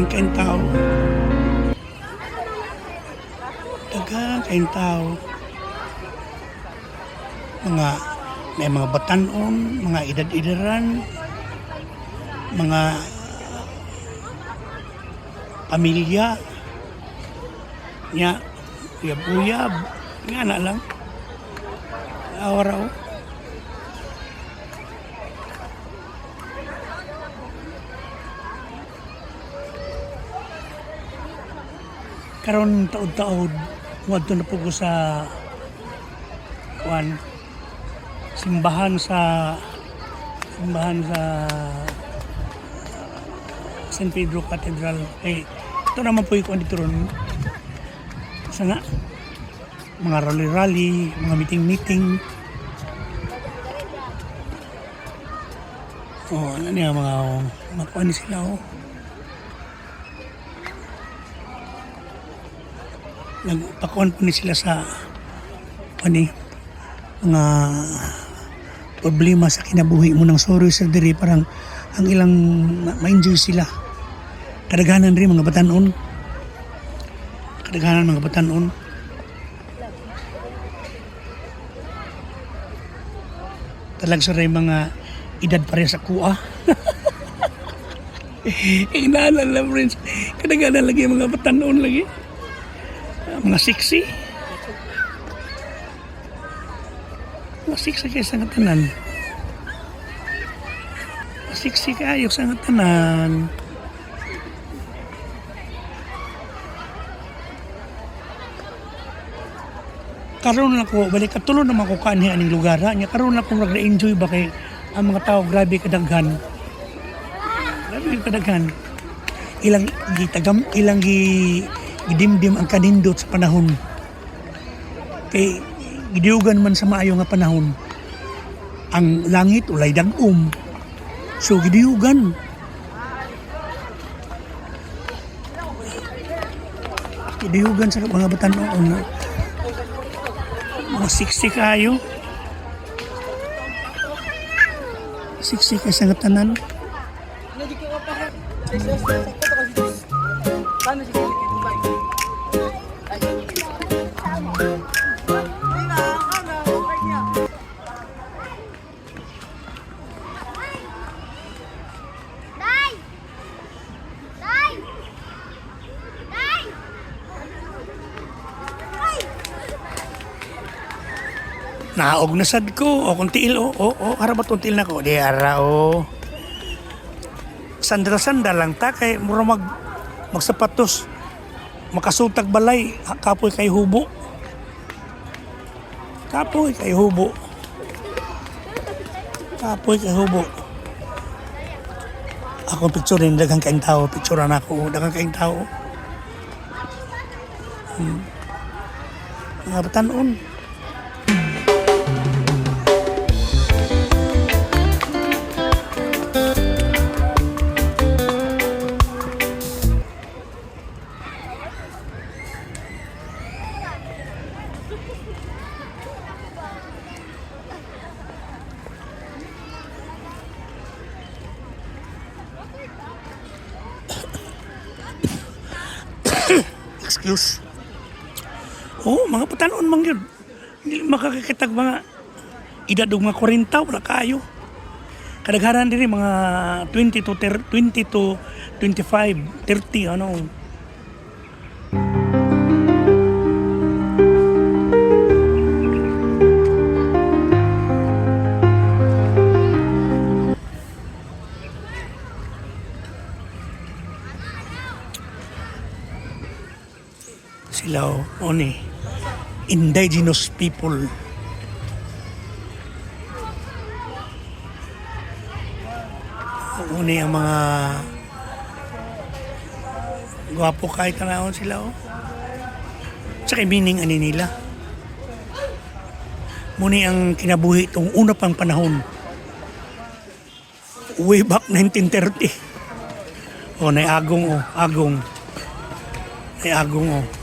daghang kain tao. Daghang kain tao. Mga may mga batanon, mga edad-edaran, mga pamilya, nya, uyab-uyab, nga na lang. Awaraw. Karon taod-taod wadto na po ko sa kuan simbahan sa simbahan sa San Pedro Cathedral. Eh ito naman po yung dito ron. Sa nga mga rally-rally mga meeting-meeting. Oh ano niya mga mga kuan sila oh nagpakuan po ni sila sa ano mga problema sa kinabuhi mo ng sorry sa diri parang ang ilang ma- ma-enjoy sila. Kadaghanan rin mga batanon. Kadaghanan mga batanon. Talag sa mga edad pare sa kuha. Inaalala mo rin. Kadaghanan lagi mga batanon lagi mga siksi. Mga siksi kayo sa nga tanan mga siksi kayo sa nga tanan karon lang ko balik katulo naman ko kanhi aning lugar ha? Nya karon lang ko nag-enjoy ba kay ang mga tao grabe kadaghan. Grabe kadaghan. Ilang gitagam ilang gi gidimdim ang kanindot sa panahon. Kay gidiugan man sa maayo nga panahon. Ang langit ulay dagom. So gidiugan. Gidiugan sa mga batanon mga siksi kayo. Siksi kayo sa tanan Day! Day! Naog na sad ko. O kung tiil o o o. Ara ba tong tiil na ko? Di ara o. Sandal sandal lang ta kay mura mag magsapatos makasutag balay kapoy kay hubo. Kapoy kay hubo. Kapoy kay hubo. Ako picture rin daghang kaing tao. Picture na ako daghang kaing tao. Hmm. mga batanon excuse. Oo, mga patanon man yun. Hindi makakakitag mga edad mga 40 wala kayo. Kadaghanan din mga 20 to 30, 20 to 25, 30 ano. Sila oni, indigenous people. Uni ang mga gwapo kahit kanahon sila o. Sa meaning ani nila. Muni ang kinabuhi itong una pang panahon. Way back 1930. O, nay agong o, agong. Nay agong o.